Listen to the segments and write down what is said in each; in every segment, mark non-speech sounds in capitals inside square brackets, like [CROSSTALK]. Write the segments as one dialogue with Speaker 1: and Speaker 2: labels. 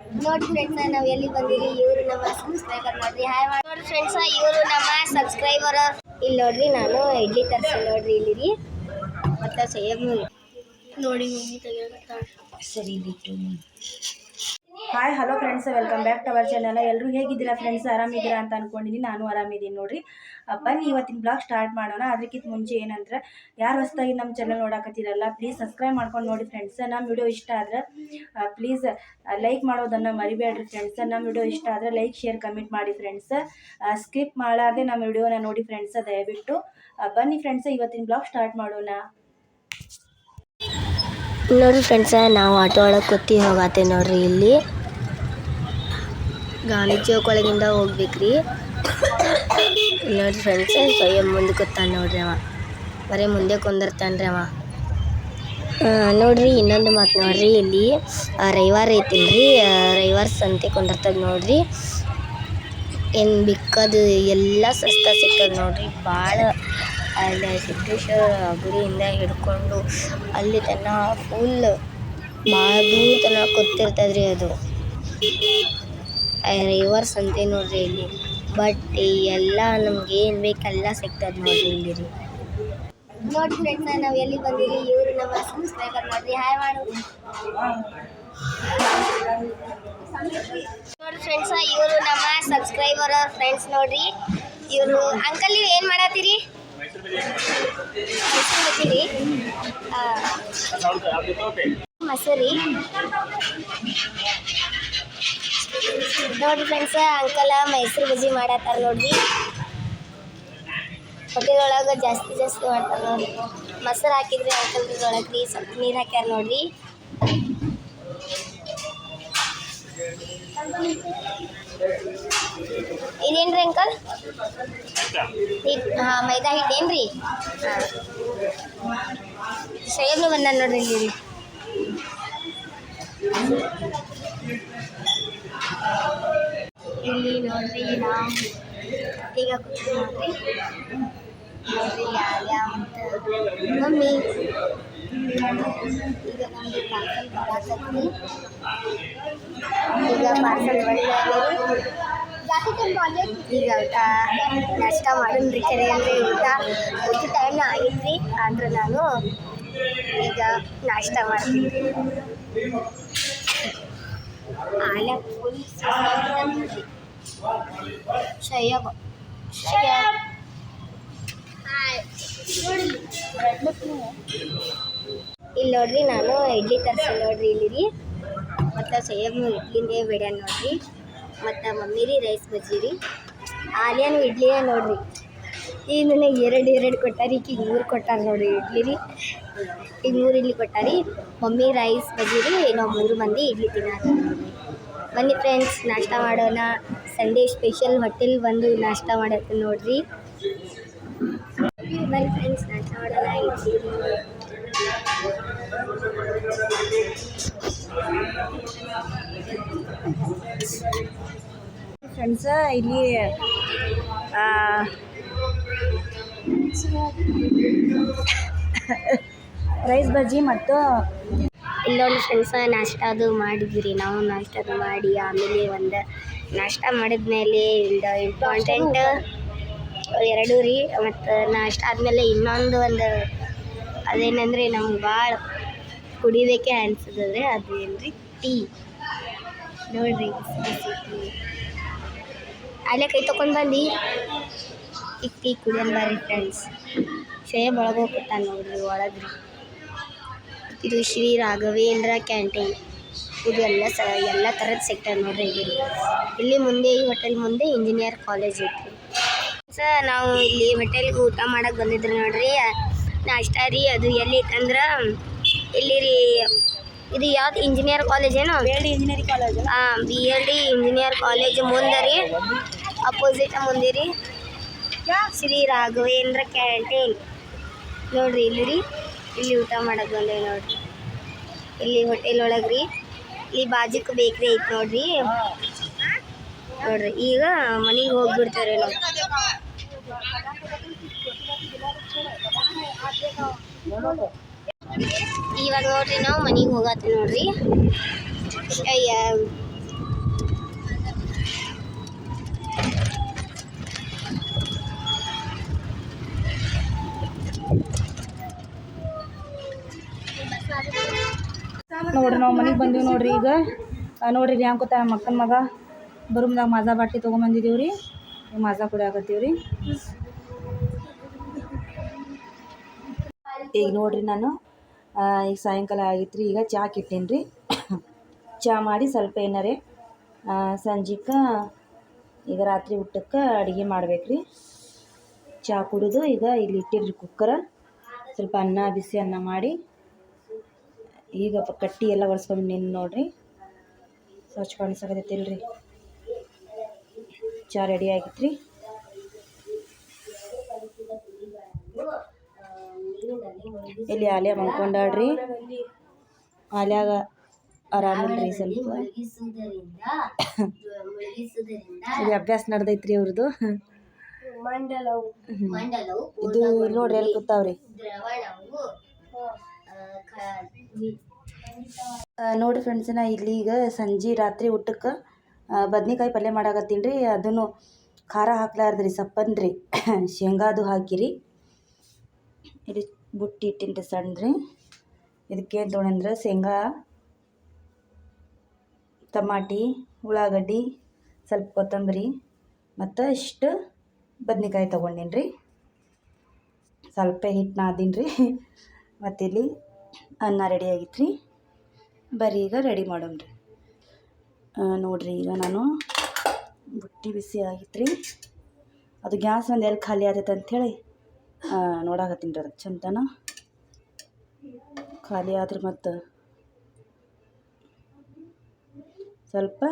Speaker 1: ನೋಡಿ ಫ್ರೆಂಡ್ಸ್ ನಾವು ಎಲ್ಲಿ ಬಂದಿರಿ? ಇವರು ನಮ್ಮ ಸಬ್ಸ್ಕ್ರೈಬರ್ ನೋಡ್ರಿ. ಹಾಯ್ ನೋಡಿ ಫ್ರೆಂಡ್ಸ್ ಇವರು ನಮ್ಮ ಸಬ್ಸ್ಕ್ರೈಬರ್ ಇಲ್ಲಿ ನೋಡ್ರಿ, ನಾನು ಇಡ್ಲಿ ತರಿಸಿ ನೋಡ್ರಿ ಇಲ್ಲಿ ಮತ್ತೆ ಸೇಮ್ ನೋಡಿ, ಮಮ್ಮಿ ತೆಗಿಯಕತ್ತಾಳ
Speaker 2: ಸರಿ ಬಿಟ್ಟು hi hello friends welcome back to our channel ಎಲ್ಲರೂ ಹೇಗಿದ್ದೀರಾ ಫ್ರೆಂಡ್ಸ್ ಆರಾಮಿದ್ದೀರಾ ಅಂತ ಅನ್ಕೊಂಡಿದ್ದೀನಿ. ನಾನು ಆರಾಮಿದ್ದೀನಿ ನೋಡಿರಿ. ಬನ್ನಿ, ಇವತ್ತಿನ ಬ್ಲಾಗ್ ಸ್ಟಾರ್ಟ್ ಮಾಡೋಣ. ಅದಕ್ಕಿಂತ ಮುಂಚೆ ಏನಂದ್ರೆ, ಯಾರು ಹೊಸದಾಗಿ ನಮ್ಮ ಚಾನಲ್ ನೋಡಕತ್ತಿರಲ್ಲ ಪ್ಲೀಸ್ ಸಬ್ಸ್ಕ್ರೈಬ್ ಮಾಡ್ಕೊಂಡು ನೋಡಿ ಫ್ರೆಂಡ್ಸ್ ನಮ್ಮ ವಿಡಿಯೋ ಇಷ್ಟ ಆದ್ರೆ ಪ್ಲೀಸ್ ಲೈಕ್ ಮಾಡೋದನ್ನು ಮರಿಬೇಡ್ರಿ ಫ್ರೆಂಡ್ಸ್ ನಮ್ಮ ವಿಡಿಯೋ ಇಷ್ಟ ಆದರೆ ಲೈಕ್ ಶೇರ್ ಕಮೆಂಟ್ ಮಾಡಿ ಫ್ರೆಂಡ್ಸ್ ಸ್ಕಿಪ್ ಮಾಡಾರ್ದೆ ನಮ್ಮ ವಿಡಿಯೋನ ನೋಡಿ ಫ್ರೆಂಡ್ಸ್ ದಯವಿಟ್ಟು ಬನ್ನಿ ಫ್ರೆಂಡ್ಸ್ ಇವತ್ತಿನ ಬ್ಲಾಗ್ ಸ್ಟಾರ್ಟ್ ಮಾಡೋಣ.
Speaker 1: ನೋಡ್ರಿ ಫ್ರೆಂಡ್ಸ ನಾವು ಆಟೋ ಒಳಗೆ ಕೂತಿ ಹೋಗತ್ತೆ ನೋಡ್ರಿ ಇಲ್ಲಿ. ಗಾಂಧಿ ಚೌಕ್ ಒಳಗಿಂದ ಹೋಗ್ಬೇಕ್ರಿ. ನೋಡ್ರಿ ಫ್ರೆಂಡ್ಸ್ ಸ್ವಯಂ ಮುಂದೆ ಕೂತಾನ ನೋಡ್ರಿ ಅವ. ಬರೀ ಮುಂದೆ ಕುಂದಿರ್ತಾನ್ರಿ ಅವ. ನೋಡ್ರಿ ಇನ್ನೊಂದು ಮಾತು ನೋಡ್ರಿ ಇಲ್ಲಿ. ರವಿವಾರ ಐತಿಲ್ರಿ ರವಿವಾರ ಸಂತೆ ಕುಂದಿರ್ತದ ನೋಡ್ರಿ. ಏನು ಬಿಕ್ಕದು, ಎಲ್ಲ ಸಸ್ತ ಸಿಕ್ಕದ ನೋಡ್ರಿ. ಭಾಳ ಅಲ್ಲಿ ಸಿದ್ದೇಶ್ವರ ಗುರಿಯಿಂದ ಹಿಡ್ಕೊಂಡು ಅಲ್ಲಿ ತನ್ನ ಫುಲ್ ಭಾಳ ದೂರ ತನಕ ಅದು. ರವಿವಾರ ಅಂತ ನೋಡ್ರಿ ಇಲ್ಲಿ ಬಟ್ ಎಲ್ಲ ನಮ್ಗೆ ಏನು ಬೇಕೆಲ್ಲ ಸಿಗ್ತದೆ ನೋಡ್ರಿ ಇಲ್ಲಿ ರೀ ನೋಡಿ ಫ್ರೆಂಡ್ಸ್ ನಾವು ಎಲ್ಲಿ ಬಂದಿರಿ? ಇವರು ನಮ್ಮ ಸಬ್ಸ್ಕ್ರೈಬರ್ ಮಾಡ್ರಿ ಹಾಯ್ ಮಾಡು. ನೋಡಿ ಫ್ರೆಂಡ್ಸ್ ಇವರು ನಮ್ಮ ಸಬ್ಸ್ಕ್ರೈಬರ್ ಫ್ರೆಂಡ್ಸ್ ನೋಡ್ರಿ. ಇವರು ಅಂಕಲ್ ನೀವು ಏನು ಮಾಡತ್ತೀರಿ? ಮಸೂರಿ. ನೋಡ್ರಿ ಫ್ರೆಂಡ್ಸ್ ಅಂಕಲ ಮೈಸೂರು ಬಜ್ಜಿ ಮಾಡತ್ತಾರ ನೋಡ್ರಿ. ಹೋಟೆಲ್ ಒಳಗೆ ಜಾಸ್ತಿ ಜಾಸ್ತಿ ಮಾಡ್ತಾರೆ ನೋಡ್ರಿ. ಮೊಸರು ಹಾಕಿದ್ರಿ ಅಂಕಲ್ ಒಳಗೆ ರೀ ಸ್ವಲ್ಪ ನೀರು ಹಾಕ್ಯಾರ ನೋಡ್ರಿ. ಇದೇನ್ರಿ ಅಂಕಲ್? ಹಾ, ಮೈದಾ ಹಿಟ್ಟೇನ್ರಿ ಹಾಂ. ಸೇಬ್ನು ಬಂದ ನೋಡ್ರಿ ಇಲ್ಲಿ. ಇಲ್ಲಿ ನೋಡ್ರಿ ನಾವು ಈಗ ಕೂತ್ವಿ ನೋಡ್ರಿ ನೋಡ್ರಿ ಯಾವ ಮಮ್ಮಿ ಈಗ ನಮ್ದು ಪಾರ್ಸಲ್ ಬರಾಕತ್ತಿ ಈಗ ಪಾರ್ಸಲ್ ಈಗ ಊಟ ನಾಷ್ಟ ಮಾಡೋಣ್ರಿ ಕರೆ ಅಂದ್ರೆ ಊಟ ಊಟ ಟೈಮ್ ಆಗಿದ್ರಿ ಆದ್ರೆ ನಾನು ಈಗ ನಾಷ್ಟ ಮಾಡ್ತೀನಿ ಆಲ ಫುಲ್ ಶಯ್ಯಬ ಇಲ್ಲಿ ನೋಡ್ರಿ ನಾನು ಇಡ್ಲಿ ತರ್ಸಿ ನೋಡ್ರಿ ಇಲ್ಲಿ ರೀ ಮತ್ತು ಸಯ್ಯಬ್ನು ಇಡ್ಲಿಂದೇ ಬೇಡ ನೋಡ್ರಿ ಮತ್ತು ಮಮ್ಮಿ ರೀ ರೈಸ್ ಬಜ್ಜಿ ರೀ ಆಲಿಯಾನು ಇಡ್ಲಿಯ ನೋಡ್ರಿ ಈಗ ನನಗೆ ಎರಡು ಎರಡು ಕೊಟ್ಟಾರಿ ಈಗ ಮೂರು ಕೊಟ್ಟಾರ ನೋಡ್ರಿ ಇಡ್ಲಿ ರೀ. ಈಗ ಮೂರು ಕೊಟ್ಟಾರಿ. ಮಮ್ಮಿ ರೈಸ್ ಬಜ್ಜಿ ನಾವು ಮೂರು ಮಂದಿ ಇಡ್ಲಿ ತಿನ್ನೋದು. ಬನ್ನಿ ಫ್ರೆಂಡ್ಸ್ ನಾಷ್ಟ ಮಾಡೋಣ. ಸಂಡೇ ಸ್ಪೆಷಲ್ ಹೋಟೆಲ್ ಬಂದು ನಾಷ್ಟ ಮಾಡತ್ತೆ ನೋಡ್ರಿ. ಬನ್ನಿ ಫ್ರೆಂಡ್ಸ್ ನಾಷ್ಟ ಮಾಡೋಣ, ಇಡ್ಲಿ.
Speaker 2: ಫ್ರೆಂಡ್ಸ ಇಲ್ಲಿ ರೈಸ್ ಬಜ್ಜಿ ಮತ್ತು
Speaker 1: ಇಲ್ಲೊಂದು ಫ್ರೆಂಡ್ಸ ನಾಷ್ಟ ಅದು ಮಾಡಿದ್ವಿ ನಾವು ನಾಷ್ಟ ಅದು ಮಾಡಿ ಆಮೇಲೆ ಒಂದು ನಾಷ್ಟ ಮಾಡಿದ್ಮೇಲೆ ಇಲ್ಲಿ ಇಂಪಾರ್ಟೆಂಟ್ ಎರಡು ರೀ. ಮತ್ತು ನಾಷ್ಟ ಆದಮೇಲೆ ಇನ್ನೊಂದು ಒಂದು ಅದೇನಂದ್ರೆ ನಮ್ಗೆ ಭಾಳ ಕುಡಿಬೇಕೆ ಅನ್ಸದ್ರೆ ಅದು ಏನ್ರಿ ಟೀ. ನೋಡ್ರಿ ಅಲ್ಲೇ ಕೈ ತೊಗೊಂಡು ಬಂದು? ಈಗ ಟೀ ಕುಡಿಯೋಣ ಬರ್ರಿ ಫ್ರೆಂಡ್ಸ್ ಸೇಮ್ ಒಳಗೆ ಹೋಗ್ಬಿಟ್ಟ ನೋಡ್ರಿ ಒಳಗ್ರಿ. ಇದು ಶ್ರೀ ರಾಘವೇಂದ್ರ ಕ್ಯಾಂಟೀನ್. ಇದು ಎಲ್ಲ ಸ ಎಲ್ಲ ಥರದ ಸೆಕ್ಟರ್ ನೋಡ್ರಿ ಇಲ್ಲಿ ಇಲ್ಲಿ ಮುಂದೆ ಈ ಹೋಟೆಲ್ ಮುಂದೆ ಇಂಜಿನಿಯರ್ ಕಾಲೇಜ್ ಐತಿ ಸರ್ ನಾವು ಇಲ್ಲಿ ಹೋಟೆಲ್ಗೆ ಊಟ ಮಾಡಕ್ಕೆ ಬಂದಿದ್ರಿ ನೋಡ್ರಿ. ನಾಷ್ಟ ರೀ ಅದು ಎಲ್ಲಿ ಐತಂದ್ರೆ ಇಲ್ಲಿ ರೀ ಇದು ಯಾವ್ದು ಇಂಜಿನಿಯರ್ ಕಾಲೇಜ್ ಏನು?
Speaker 2: ಬೇಡಿ ಇಂಜಿನಿಯರಿಂಗ್ ಕಾಲೇಜ್
Speaker 1: ಹಾಂ B L D engineer college ಮುಂದೆ ರೀ ಅಪೋಸಿಟ್ ಮುಂದೆ ರೀ ಶ್ರೀ ರಾಘವೇಂದ್ರ ಕ್ಯಾಂಟೀನ್. ನೋಡ್ರಿ ಇಲ್ಲಿ ರೀ. ಇಲ್ಲಿ ಊಟ ಮಾಡೋದು ಬಂದೇವಿ ನೋಡ್ರಿ. ಇಲ್ಲಿ ಹೋಟೆಲ್ ಒಳಗೆ ರೀ ಇಲ್ಲಿ ಬಾಜುಕ್ ಬೇಕ್ರಿ ಐತಿ ನೋಡ್ರಿ. ನೋಡ್ರಿ, ಈಗ ಮನೆಗೆ ಹೋಗ್ಬಿಡ್ತಾರೆ ನೋಡ್ರಿ ಇವಾಗ ನೋಡ್ರಿ ನಾವು ಮನೆಗೆ ಹೋಗತ್ತೀವಿ ನೋಡ್ರಿ. ಅಯ್ಯ.
Speaker 2: ನೋಡ್ರಿ, ನಾವು ಮನೆಗೆ ಬಂದೀವಿ ನೋಡ್ರಿ ಈಗ. ನೋಡ್ರಿ ಇಲ್ಲಿ ಕೂತ ನಮ್ಮ ಅಕ್ಕನ ಮಗ ಬರುಮ್ದಾಗ ಮಾಜಾ ಬಾಟ್ಲಿ ತೊಗೊಂಬಂದಿದ್ದೀವಿ ರೀ. ಮಾಜಾ ಕುಡಿಯಾಕತ್ತೀವಿ ರೀ. ಈಗ ನೋಡ್ರಿ ನಾನು ಈಗ ಸಾಯಂಕಾಲ ಆಗಿತ್ತು ರೀ ಈಗ ಚಹಾ ಕಿಟ್ಟೇನಿ ರೀ. ಚಹಾ ಮಾಡಿ ಸ್ವಲ್ಪ ಏನಾರೆ ಸಂಜೆಗೆ ಈಗ ರಾತ್ರಿ ಊಟಕ್ಕೆ ಅಡುಗೆ ಮಾಡ್ಬೇಕು ರೀ. ಚಹಾ ಕುಡಿದು, ಈಗ ಇಲ್ಲಿ ಇಟ್ಟಿರಿ ಕುಕ್ಕರ ಸ್ವಲ್ಪ ಅನ್ನ, ಬಿಸಿ ಅನ್ನ ಮಾಡಿ ಈಗ ಕಟ್ಟಿ ಎಲ್ಲ ಒರೆಸ್ಕೊಂಡು ನಿನ್ನ ನೋಡ್ರಿ. ಸ್ವಚ್ಛ ಕಾಣಿಸಕತ್ತೈತಿಲ್ಲ ಚಾ ರೆಡಿ ಆಗಿತ್ತು ರೀ ಇಲ್ಲಿ ಆಲ್ಯ ಮಲ್ಕೊಂಡಾಡ್ರಿ ಆಲ್ಯಾಗ ಆರಾಮಿಲ್ರಿ ಸ್ವಲ್ಪ. ಇಲ್ಲಿ ಅಭ್ಯಾಸ ನಡೆದೈತ್ರಿ ಅವ್ರದ್ದು ಇದು ನೋಡ್ರಿ ಎಲ್ಲಿ ಕೂತಾವ್ರಿ. ಆ, ನೋಡ್ರಿ ಫ್ರೆಂಡ್ಸ್ ನಾ ಇಲ್ಲಿ ಈಗ ಸಂಜೆ ರಾತ್ರಿ ಊಟಕ್ಕೆ ಬದ್ನಿಕಾಯಿ ಪಲ್ಯ ಮಾಡಾಕತ್ತೀನಿ ರೀ. ಅದನ್ನು ಖಾರ ಹಾಕ್ಲಾರ್ದ್ರಿ ಸಪ್ಪನ್ ರೀ. [COUGHS] ಶೇಂಗಾದು ಹಾಕಿರಿ. ಇಲ್ಲಿ ಬುಟ್ಟಿ ಇಟ್ಟಿನಿ ರೀ ಇದಕ್ಕೆ ತೊಗೊಂಡ್ರೆ ಶೇಂಗಾ ಟಮಾಟಿ ಉಳ್ಳಾಗಡ್ಡಿ ಸ್ವಲ್ಪ ಕೊತ್ತಂಬರಿ ಮತ್ತು ಇಷ್ಟು ಬದ್ನಿಕಾಯಿ ತೊಗೊಂಡೀನಿ ರೀ ಸ್ವಲ್ಪ ಹಿಟ್ಟು ನಾದೀನಿ ರೀ ಮತ್ತಿಲ್ಲಿ ಅನ್ನ ರೆಡಿ ಆಗಿತ್ತು ರೀ ಬರೀ ಈಗ ರೆಡಿ ಮಾಡೋಣ ರೀ ನೋಡಿರಿ ಈಗ ನಾನು ಬುಟ್ಟಿ ಬಿಸಿ ಆಗಿತ್ತು ರೀ ಅದು ಗ್ಯಾಸ್ ಒಂದು ಎಲ್ಲಿ ಖಾಲಿ ಆದೈತೆ ಅಂಥೇಳಿ ನೋಡಾಕತ್ತೀನಿ ರೀ ಅದು ಚಂದನ. ಖಾಲಿ ಆದ್ರೆ ಮತ್ತು ಸ್ವಲ್ಪ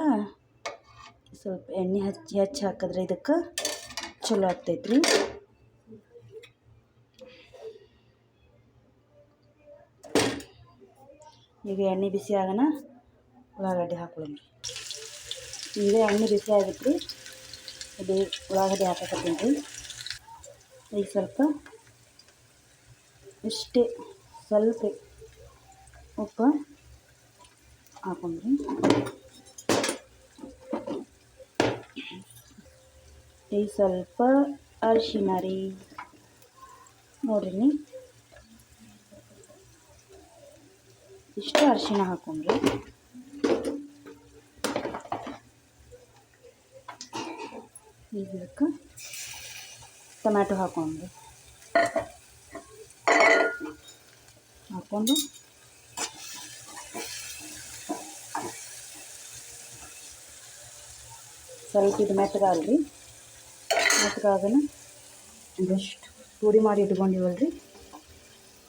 Speaker 2: ಸ್ವಲ್ಪ ಎಣ್ಣೆ ಹಚ್ಚಿ ಹಚ್ಚಿ ಹಾಕಿದ್ರೆ ಇದಕ್ಕೆ ಚಲೋ ಆಗ್ತೈತೆ ಈಗ ಎಣ್ಣೆ ಬಿಸಿ ಆಗೋಣ ಉಳ್ಳಾಗಡ್ಡಿ ಹಾಕೊಳ್ಳೋಣ ಈಗ ಎಣ್ಣೆ ಬಿಸಿ ಆಗಿತ್ತು ರೀ. ಇದು ಉಳ್ಳಾಗಡ್ಡಿ ಹಾಕಕತ್ತೀನಿ ರೀ. ಈಗ ಸ್ವಲ್ಪ ಇಷ್ಟೇ ಸ್ವಲ್ಪ ಉಪ್ಪು ಹಾಕೊಂಡ್ರಿ ಈಗ ಸ್ವಲ್ಪ ಅರಿಶಿನ ರೀ. ನೋಡ್ರಿ ನೀ ಇಷ್ಟು ಅರಿಶಿನ ಹಾಕೊಂಡ್ರಿ? ಈಗ ಟೊಮ್ಯಾಟೊ ಹಾಕೊಂಡ್ರಿ. ಹಾಕೊಂಡು. ಸ್ವಲ್ಪ ಇದು ಮೆತ್ತಗಾಲ್ರಿ ಮೆತ್ತಗಾಗನ ಅದಷ್ಟು ಪುಡಿ ಮಾಡಿ ಇಟ್ಕೊಂಡಿವಲ್ರಿ.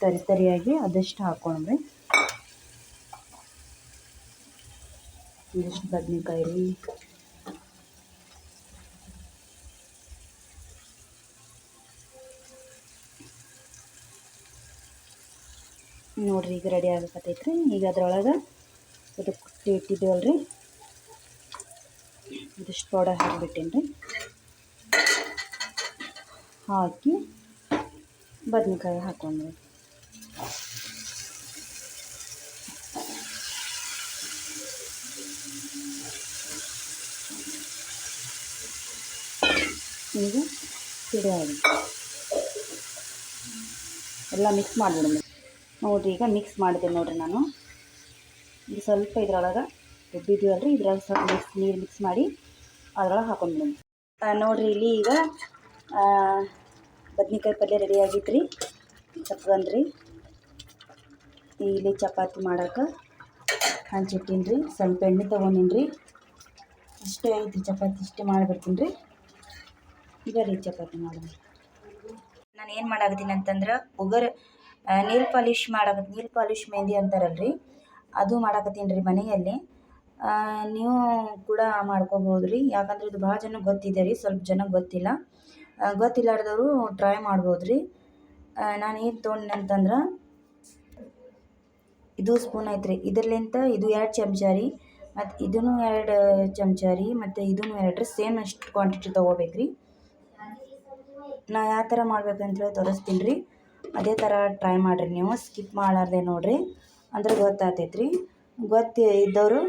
Speaker 2: ತರಿ ತರಿಯಾಗಿ ಅದಷ್ಟು ಹಾಕೊಂಡ್ರಿ? ಇದಿಷ್ಟು ಬದ್ನೆಕಾಯಿ ರೀ ನೋಡ್ರಿ, ಈಗ ರೆಡಿ ಆಗಕತ್ತೈತ್ರಿ. ಈಗ ಅದ್ರೊಳಗೆ ಇದು ಕುಟ್ಟಿ ಇಟ್ಟಿದ್ದೀವಲ್ರಿ. ಇದಿಷ್ಟು ಪೌಡರ್ ಹಾಕಿಬಿಟ್ಟೇನಿ ರೀ ಹಾಕಿ ಬದನೆಕಾಯಿ ಹಾಕೊಂಡ್ರಿ ಈಗ ಆಗಿ ಎಲ್ಲ ಮಿಕ್ಸ್ ಮಾಡಿಬಿಡೋಣ ನೋಡಿರಿ ಈಗ ಮಿಕ್ಸ್ ಮಾಡಿದೆ ನೋಡಿರಿ ನಾನು. ಇದು ಸ್ವಲ್ಪ ಇದ್ರೊಳಗೆ ರುಬ್ಬಿದ್ದೀವಲ್ರಿ ಇದ್ರೊಳಗೆ ಸ್ವಲ್ಪ ಮಿಕ್ಸ್ ನೀರು ಮಿಕ್ಸ್ ಮಾಡಿ ಅದ್ರೊಳಗೆ ಹಾಕೊಂಡ್ಬಿಡೋಣ. ನೋಡಿರಿ, ಇಲ್ಲಿ ಈಗ ಬದ್ನಿಕಾಯಿ ಪಲ್ಯ ರೆಡಿ ಆಗಿತ್ತು ರೀ ಚಪ್ಗಂದ್ರಿ. ಇಲ್ಲಿ ಚಪಾತಿ ಮಾಡೋಕೆ ಹಂಚಿಟ್ಟೀನಿ ರೀ ಸ್ವಲ್ಪ ಎಣ್ಣೆ ತೊಗೊಂಡಿನಿ ರೀ ಇಷ್ಟೇ ಐತಿ ಚಪಾತಿ ಇಷ್ಟೇ ಮಾಡಿಬಿಡ್ತೀನಿ ರೀ ಈಗ ರೀ ಚಪಾತಿ ಮಾಡೋಣ ನಾನು ಏನು ಮಾಡಾಕತ್ತೀನಿ ಅಂತಂದ್ರೆ ಉಗರ್ ನೀಲ್ ಪಾಲಿಶ್ ಮಾಡಾಕ ನೀಲ್ ಪಾಲಿಶ್ ಮೆಹಂದಿ ಅಂತಾರಲ್ರಿ, ಅದು ಮಾಡಾಕತ್ತೀನಿ ರೀ ಮನೆಯಲ್ಲಿ ನೀವು ಕೂಡ ಮಾಡ್ಕೋಬೋದು ರೀ ಯಾಕಂದ್ರೆ ಇದು ಭಾಳ ಜನ ಗೊತ್ತಿದೆ ರೀ, ಸ್ವಲ್ಪ ಜನ ಗೊತ್ತಿಲ್ಲ. ಗೊತ್ತಿಲ್ಲಾರ್ದವರು ಟ್ರೈ ಮಾಡ್ಬೋದು ರೀ ನಾನು ಏನು ತೊಗೊಂಡೆ ಅಂತಂದ್ರೆ, ಇದು ಸ್ಪೂನ್ ಐತ್ರಿ, ಇದರ್ಲಿಂತ ಇದು ಎರಡು ಚಮಚ ರೀ, ಮತ್ತು ಇದೂ ಎರಡು ಚಮಚ ರೀ, ಮತ್ತು ಇದೂ ಎರಡು ಸೇಮ್ ಅಷ್ಟು ಕ್ವಾಂಟಿಟಿ ತೊಗೋಬೇಕು ರೀ ನಾ ಯಾವ ಥರ ಮಾಡ್ಬೇಕಂತೇಳಿ ತೋರಿಸ್ತೀನಿ ರೀ. ಅದೇ ಥರ ಟ್ರೈ ಮಾಡಿರಿ ನೀವು ಸ್ಕಿಪ್ ಮಾಡಾರ್ದೆ ನೋಡಿರಿ. ಅಂದ್ರೆ ಗೊತ್ತಾಗ್ತೈತೆ ರೀ ಗೊತ್ತಿ ಇದ್ದವರು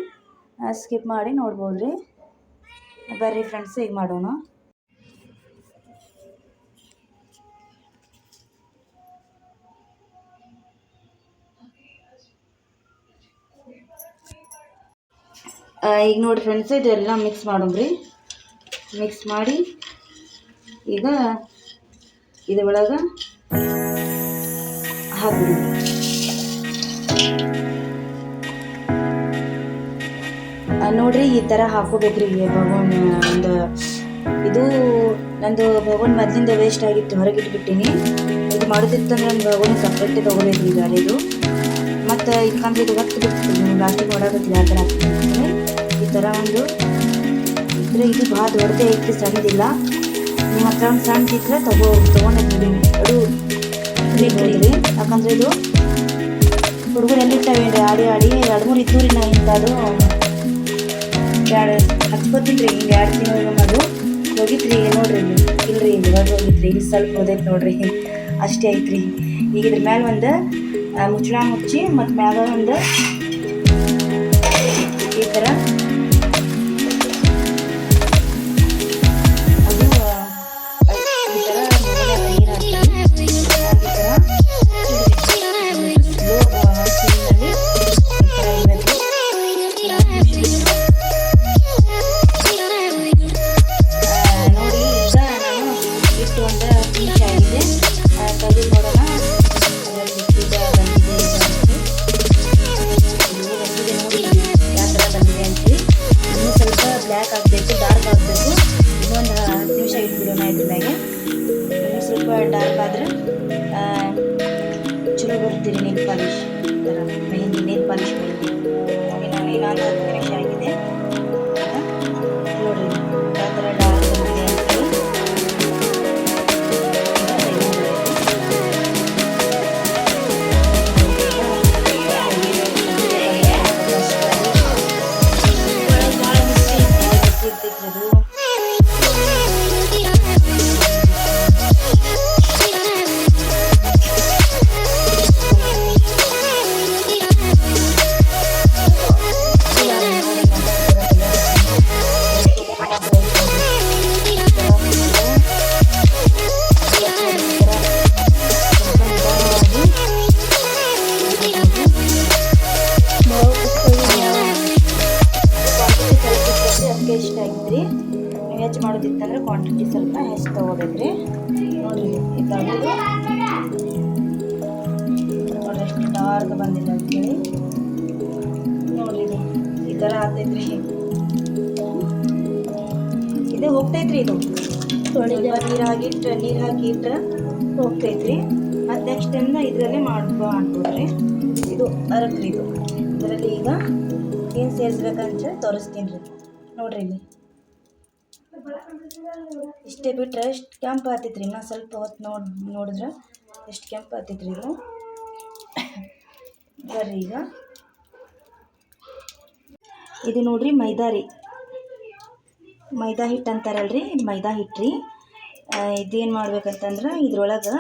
Speaker 2: ಸ್ಕಿಪ್ ಮಾಡಿ ನೋಡ್ಬೋದು ರೀ. ಬರ್ರಿ ಫ್ರೆಂಡ್ಸ್ ಈಗ ಮಾಡೋಣ. ಈಗ ನೋಡಿ ಫ್ರೆಂಡ್ಸ್ ಇದೆಲ್ಲ ಮಿಕ್ಸ್ ಮಾಡೋಮ್ರಿ ಮಿಕ್ಸ್ ಮಾಡಿ, ಈಗ ಇದ್ರೊಳಗೆ ಹಾಕ್ಬಿಡಿ. ಆ, ನೋಡ್ರಿ ಈ ಥರ ಹಾಕೋಬೇಕ್ರಿ ಭಗವಾನ್ ಒಂದು ಇದು ನಂದು ಭಗವಾನ್ ಮೊದಲಿಂದ ವೇಸ್ಟ್ ಆಗಿತ್ತು ಹೊರಗೆ ಇಟ್ಬಿಟ್ಟಿನಿ ಇದು ಮಾಡೋದಿತ್ತಂದ್ರೆ ನನ್ನ ಭಗವಾನ್ ಸಪ್ರೇಟ್ ತೊಗೋಬೇಕ್ರಿ ಈಗ ಇದು ಮತ್ತು ಇದಕ್ಕಂದ್ರೆ ಇದು ಒತ್ತು ಬಿಡ್ತೀನಿ ಲಾಸ್ಟಿಗೆ ನೋಡೋದಿಲ್ಲ ಆ ಥರ ಈ ಥರ ಒಂದು ಇದ್ರೆ ಇದು ಭಾಳ ದೊಡ್ಡದೇ ಐತಿ ಸಣ್ಣದಿಲ್ಲ. ನಿಮ್ಮ ಹತ್ರ ಒಂದು ಸಣ್ಣ ಇದ್ರೆ ತಗೋ ತೊಗೊಂಡಿದ್ದೀನಿ ಅದು ಬೇಕ್ರಿ ಯಾಕಂದ್ರೆ ಇದು ಹುಡುಗರು ಎಲ್ಲಿರ್ತಾವೇನ್ರಿ ಆಡಿ ಆಡಿ ಎರಡು ಮೂರು ಇದ್ದೂರಿ ನಾ ಇಂಥದ್ದು ಎರಡು ಹಚ್ಕೊತಿದ್ರಿ ಹಿಂಗೆ ಎರಡು ತಿಂಗಳು ಅದು ಹೋಗಿತ್ರಿ ನೋಡ್ರಿ ಇಲ್ರಿ ಇವಾಗ ಹೋಗಿತ್ರಿ ಇಲ್ಲಿ ಸ್ವಲ್ಪ ಹೋದೈತೆ ನೋಡ್ರಿ ಅಷ್ಟೇ ಐತ್ರಿ ಈಗ ಇದ್ರ ಮೇಲೆ ಒಂದು ಮುಚ್ಚಳ ಮುಚ್ಚಿ ಮತ್ತು ಮ್ಯಾಗ ಒಂದು ಈ ಥರ ಬ್ಲ್ಯಾಕ್ ಆಗಬೇಕು ಡಾರ್ಕ್ ಆಗಬೇಕು. ಇನ್ನೊಂದು ಹತ್ತು ನಿಮಿಷ ಇಟ್ಬಿಡೋಣ ಇದ್ರ ಮ್ಯಾಗೆ ಇನ್ನೂ ಸ್ವಲ್ಪ ಡಾರ್ಕ್ ಆದರೆ ಚಲೋ ಬರ್ತೀರಿ ನೀರು ಪಾಲಿಶ್ ಥರ ಮೆಹಂದಿ ನೀರು ಪಾಲಿಶ್ ಮೆಹಂದಿ ನೋಡಿ ನಾನು ಇನ್ನೊಂದು ಹತ್ತು ನಿಮಿಷ ಆಗಿದೆ. ನೋಡ್ರಿ ಎಷ್ಟು ಬಂದಿಲ್ಲ ಈ ಥರ ಇದು ಹೋಗ್ತೈತ್ರಿ ಇದು ನೀರು ಹಾಕಿಟ್ಟು ನೀರು ಹಾಕಿಟ್ರೆ ಹೋಗ್ತೈತ್ರಿ ಮತ್ತು ನೆಕ್ಸ್ಟ್ ಇಂದ ಇದರಲ್ಲೇ ಮಾಡ್ಕೊ ಮಾಡ್ಕೊಡ್ರಿ ಇದು ಅರಕ್ರಿ ಇದು ಇದರಲ್ಲಿ ಈಗ ಏನು ಸೇರಿಸ್ಬೇಕಂತ ತೋರಿಸ್ತೀನಿ ರೀ. ನೋಡ್ರಿ ಇಲ್ಲಿ. ಇಷ್ಟೇ ಬಿಟ್ಟರೆ ಎಷ್ಟು ಕೆಂಪು ಆಗ್ತೈತ್ರಿ ಇನ್ನೂ ಸ್ವಲ್ಪ ಹೊತ್ತು ನೋಡಿ ನೋಡಿದ್ರೆ ಎಷ್ಟು ಕೆಂಪು ಆಗ್ತೈತ್ರಿ ಇದು. ಬರ್ರಿ ಈಗ. ಇದು ನೋಡ್ರಿ ಮೈದಾ ರೀ. ಮೈದಾ ಹಿಟ್ಟು ಅಂತಾರಲ್ರಿ ಇದು ಮೈದಾ ಹಿಟ್ಟು ರೀ. ಇದೇನು ಮಾಡ್ಬೇಕಂತಂದ್ರೆ ಇದ್ರೊಳಗೆ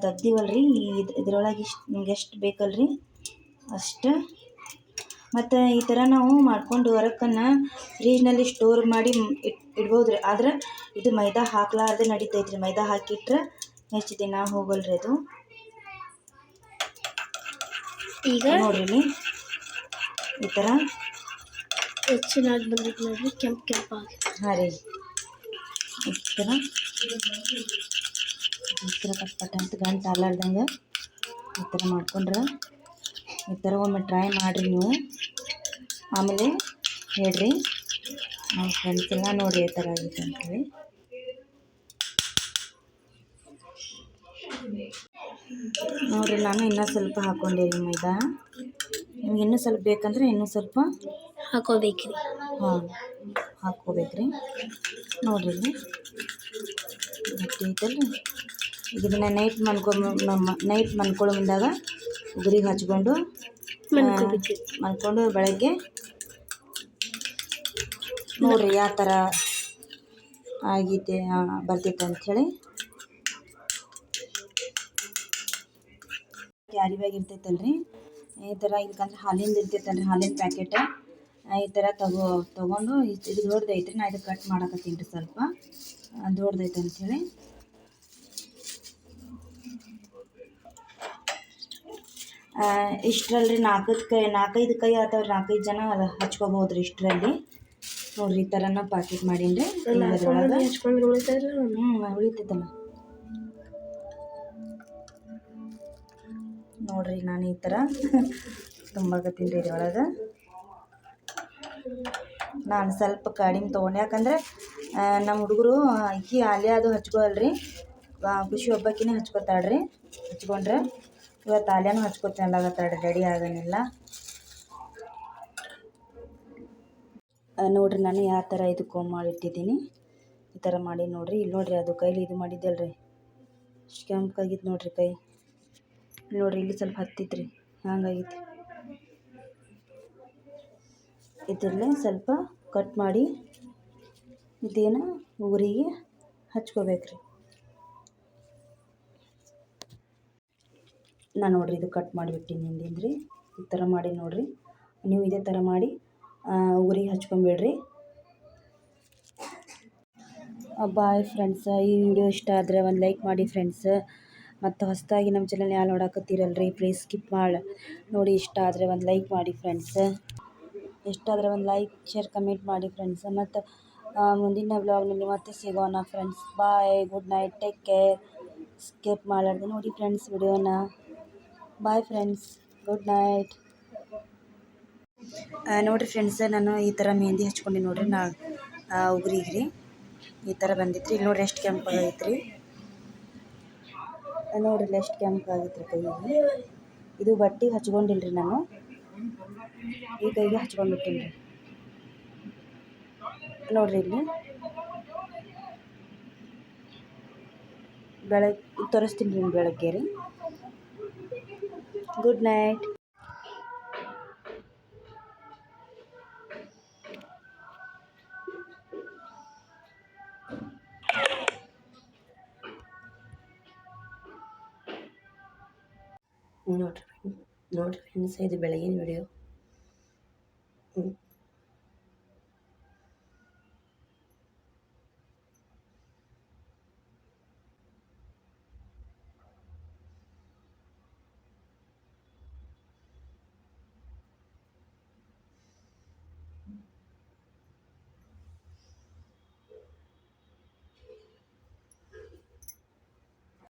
Speaker 2: ತೆಗ್ದೀವಲ್ರಿ, ಇದು, ಇದ್ರೊಳಗೆ ಇಷ್ಟು ನಿಮ್ಗೆ ಎಷ್ಟು ಬೇಕಲ್ರಿ, ಅಷ್ಟು ಮತ್ತು ಈ ಥರ ನಾವು ಮಾಡ್ಕೊಂಡು ಹೊರಕನ್ನು ಫ್ರೀಜ್ನಲ್ಲಿ ಸ್ಟೋರ್ ಮಾಡಿ ಇಟ್ ಇಡ್ಬೋದು ರೀ ಆದ್ರೆ ಇದು ಮೈದಾ ಹಾಕ್ಲಾರ್ದೆ ನಡಿತೈತೆ ರೀ ಮೈದಾ ಹಾಕಿಟ್ರೆ ಹೆಚ್ಚು ದಿನ ಹೋಗಲ್ಲ ರೀ ಅದು.
Speaker 1: ಈಗ
Speaker 2: ನೋಡಿರಿ ಈ ಥರ.
Speaker 1: ಹೆಚ್ಚಿನಾಗಿ ಬಂದಿದ್ದು ನೋಡಿರಿ ಕೆಂಪು ಆಗಿ
Speaker 2: ಹಾಂ ರೀ. ಈ ಥರ. ಈ ಥರ ಪಟ್ ಪಟ್ ಅಂತ ಗಂಟು ಆಗ್ಲಾರ್ದಂಗೆ ಈ ಥರ ಮಾಡ್ಕೊಂಡ್ರೆ. ಈ ಥರ ಒಮ್ಮೆ ಟ್ರೈ ಮಾಡಿರಿ ನೀವು. ಆಮೇಲೆ ಹೇಳ್ರಿ. ನಾವು ಹೇಳ್ತಿಲ್ಲ ನೋಡಿ ಯಾವ ಥರ ಆಗುತ್ತೆ ಅಂತೇಳಿ ನೋಡಿರಿ ನಾನು ಇನ್ನೂ ಸ್ವಲ್ಪ ಹಾಕ್ಕೊಂಡೇನಿ ಮೈದಾ ನಿಮ್ಗೆ ಇನ್ನೂ ಸ್ವಲ್ಪ ಬೇಕಂದ್ರೆ ಇನ್ನೂ ಸ್ವಲ್ಪ
Speaker 1: ಹಾಕೋಬೇಕ್ರಿ.
Speaker 2: ಹಾಂ ಹಾಕ್ಕೋಬೇಕ್ರಿ ನೋಡ್ರಿ ಗಟ್ಟಿ ಐತಲ್ರಿ. ಈಗ ಇದನ್ನ ನೈಟ್ ಮನ್ಕೊ ನೈಟ್ ಮನ್ಕೊಳ್ಳೋ ಮುಂದಾಗ ಉಗುರಿಗೆ ಹಚ್ಕೊಂಡು
Speaker 1: ಮಲ್ಕೊಂಡು
Speaker 2: ಮನ್ಕೊಂಡು ಬೆಳಗ್ಗೆ ನೋಡ್ರಿ ಯಾವ ಥರ ಆಗಿದೆ ಬರ್ತೈತೆ ಅಂಥೇಳಿ. ಕ್ಯಾರಿ ಇರ್ತೈತಲ್ರಿ ಈ ಥರ ಇದಕ್ಕಂದ್ರೆ ಹಾಲಿಂದ ಇರ್ತೈತಲ್ರಿ, ಹಾಲಿನ ಪ್ಯಾಕೆಟ್ ಈ ಥರ ತಗೋ, ತೊಗೊಂಡು ಇದು ದೊಡ್ಡದೈತ್ರಿ, ನಾ ಇದು ಕಟ್ ಮಾಡಕತ್ತೀನಿ ರೀ ಸ್ವಲ್ಪ. ದೊಡ್ಡದೈತೆ ಅಂಥೇಳಿ. ಇಷ್ಟರಲ್ಲಿ ನಾಲ್ಕೈದು ಕೈ ನಾಲ್ಕೈದು ಕೈ ಅಥವಾ ನಾಲ್ಕೈದು ಜನ ಹಚ್ಕೋಬೋದು ರೀ ಇಷ್ಟರಲ್ಲಿ. ನೋಡ್ರಿ ಈ ಥರನ ಪಾಕೆಟ್ ಮಾಡೀನಿ ಅದ್ರೊಳಗೆ ಹ್ಞೂ ಉಳಿತೈತಲ್ಲ ನೋಡ್ರಿ ನಾನು ಈ ಥರ [LAUGHS] ತುಂಬಾಕತ್ತೀನಿ ರೀ ಇದ್ರೊಳಗೆ. ನಾನು ಸ್ವಲ್ಪ ಕಡಿಮೆ ತೊಗೊಂಡೆ ಯಾಕಂದ್ರೆ ನಮ್ಮ ಹುಡುಗರು ಅಕ್ಕಿ ಅಲ್ಲೇ ಅದು ಹಚ್ಕೊಳ್ರಿ ಖುಷಿ ಒಬ್ಬಕ್ಕಿನೇ ಹಚ್ಕೊತಾಳ್ರಿ ಹಚ್ಕೊಂಡ್ರೆ. ಇವತ್ತು ಆಲ್ಯಾನು ಹಚ್ಕೊತೀನಿ ಅಲ್ಲಾಗತ್ತಾಳ್ರಿ ರೆಡಿ ಆಗನಿಲ್ಲ ನೋಡ್ರಿ ನಾನು ಯಾವ ಥರ ಇದು ಕೋಮ್ ಮಾಡಿಟ್ಟಿದ್ದೀನಿ ಈ ಥರ ಮಾಡಿ ನೋಡಿರಿ. ಇಲ್ಲಿ ನೋಡ್ರಿ ಅದು ಕೈಲಿ ಇದು ಮಾಡಿದ್ದಲ್ರಿ. ಇಷ್ಟು ಕೆಂಪಾಗಿತ್ತು ನೋಡ್ರಿ ಕೈ. ನೋಡಿರಿ, ಇಲ್ಲಿ ಸ್ವಲ್ಪ ಹತ್ತಿತ್ರಿ. ಹಂಗಾಗಿತ್ತು ಇದರಲ್ಲೇ ಸ್ವಲ್ಪ ಕಟ್ ಮಾಡಿ ಇದೇನು ಉಗುರಿಗೆ ಹಚ್ಕೋಬೇಕ್ರಿ. ನಾನು ನೋಡಿರಿ ಇದು ಕಟ್ ಮಾಡಿಬಿಟ್ಟಿನಿ ಹಿಂದಿಂದ್ರಿ ಈ ಥರ ಮಾಡಿ ನೋಡಿರಿ. ನೀವು ಇದೇ ಥರ ಮಾಡಿ ಉಗುರಿಗೆ ಹಚ್ಕೊಂಬಿಡ್ರಿ. ಬಾಯ್ ಫ್ರೆಂಡ್ಸ್, ಈ ವಿಡಿಯೋ ಇಷ್ಟ ಆದರೆ ಒಂದು ಲೈಕ್ ಮಾಡಿ ಫ್ರೆಂಡ್ಸ್. ಮತ್ತು ಹೊಸದಾಗಿ ನಮ್ಮ ಚಾನಲ್ ಯಾರು ನೋಡಕತ್ತೀರಲ್ರಿ ಪ್ಲೀಸ್ ಸ್ಕಿಪ್ ಮಾಡಿ. ನೋಡಿ, ಇಷ್ಟ ಆದರೆ ಒಂದು ಲೈಕ್ ಮಾಡಿ ಫ್ರೆಂಡ್ಸ್. ಇಷ್ಟ ಆದರೆ ಒಂದು ಲೈಕ್ ಶೇರ್ ಕಮೆಂಟ್ ಮಾಡಿ ಫ್ರೆಂಡ್ಸ್. ಮತ್ತು ಮುಂದಿನ ಬ್ಲಾಗ್ನಲ್ಲಿ ಮತ್ತೆ ಸಿಗೋಣ friends. Bye good night take care skip ಮಾಡಾರ್ದು ನೋಡಿ ಫ್ರೆಂಡ್ಸ್ ವಿಡಿಯೋನ. ಬಾಯ್ ಫ್ರೆಂಡ್ಸ್ ಗುಡ್ ನೈಟ್ ನೋಡಿರಿ ಫ್ರೆಂಡ್ಸ್ ನಾನು ಈ ಥರ ಮೆಹಂದಿ ಹಚ್ಕೊಂಡು ನೋಡ್ರಿ, ನಾ ಉಗುರಿಗೆ ರೀ ಈ ಥರ ಬಂದಿತ್ತು ಇಲ್ಲಿ ನೋಡ್ರಿ ಎಷ್ಟು ಕೆಂಪಾಗೈತೆ ರೀ ನೋಡ್ರಿ ಎಷ್ಟು ಕೆಂಪಾಗೈತೆ ರೀ ಕೈಗೆ. ಇದು ಬಟ್ಟೆಗೆ ಹಚ್ಕೊಂಡಿಲ್ಲ ರೀ ನಾನು. ಈ ಕೈಗೆ ಹಚ್ಕೊಂಡ್ಬಿಟ್ಟೀನಿ ರೀ. ನೋಡ್ರಿ ಇಲ್ಲಿ. ಬೆಳಗ್ಗೆ ತೋರಿಸ್ತೀನಿ ರೀ ಬೆಳಗ್ಗೆ ರೀ. ಗುಡ್ ನೈಟ್ ನೋಡ್ರಿ ನೋಡ್ರಿ ಫ್ರೆಂಡ್ಸ್ ಇದು ಬೆಳಗಿನ ವಿಡಿಯೋ